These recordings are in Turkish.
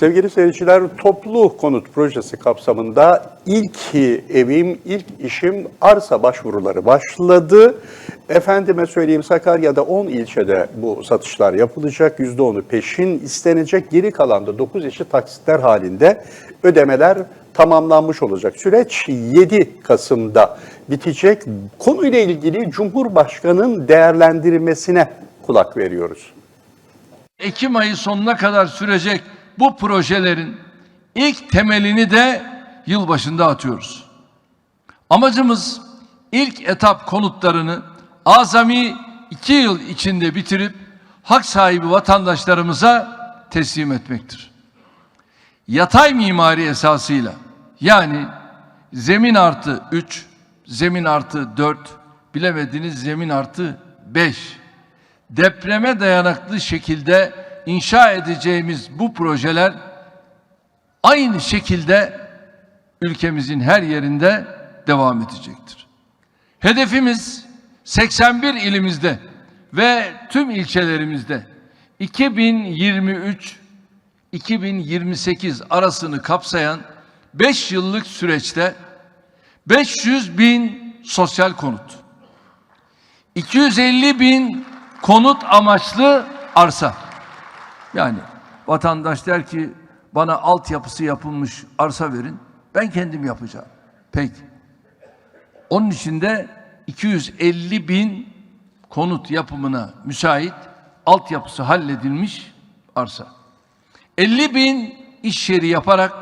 Sevgili seyirciler, toplu konut projesi kapsamında ilk evim, ilk işim arsa başvuruları başladı. Efendime söyleyeyim Sakarya'da 10 ilçede bu satışlar yapılacak. %10'u peşin istenecek. Geri kalan da 9 eşi taksitler halinde ödemeler tamamlanmış olacak. Süreç 7 Kasım'da bitecek. Konuyla ilgili Cumhurbaşkanı'nın değerlendirmesine kulak veriyoruz. Ekim ayı sonuna kadar sürecek bu projelerin ilk temelini de yılbaşında atıyoruz. Amacımız ilk etap konutlarını azami iki yıl içinde bitirip hak sahibi vatandaşlarımıza teslim etmektir. Yatay mimari esasıyla yani zemin artı 3, zemin artı 4, bilemediniz zemin artı 5 depreme dayanıklı şekilde inşa edeceğimiz bu projeler aynı şekilde ülkemizin her yerinde devam edecektir. Hedefimiz 81 ilimizde ve tüm ilçelerimizde 2023-2028 arasını kapsayan 5 yıllık süreçte 500 bin sosyal konut, 250 bin konut amaçlı arsa. Yani vatandaş der ki bana altyapısı yapılmış arsa verin. Ben kendim yapacağım. Peki. Onun için de 250 bin konut yapımına müsait altyapısı halledilmiş arsa. 50 bin iş yeri yaparak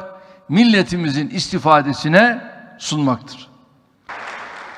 milletimizin istifadesine sunmaktır.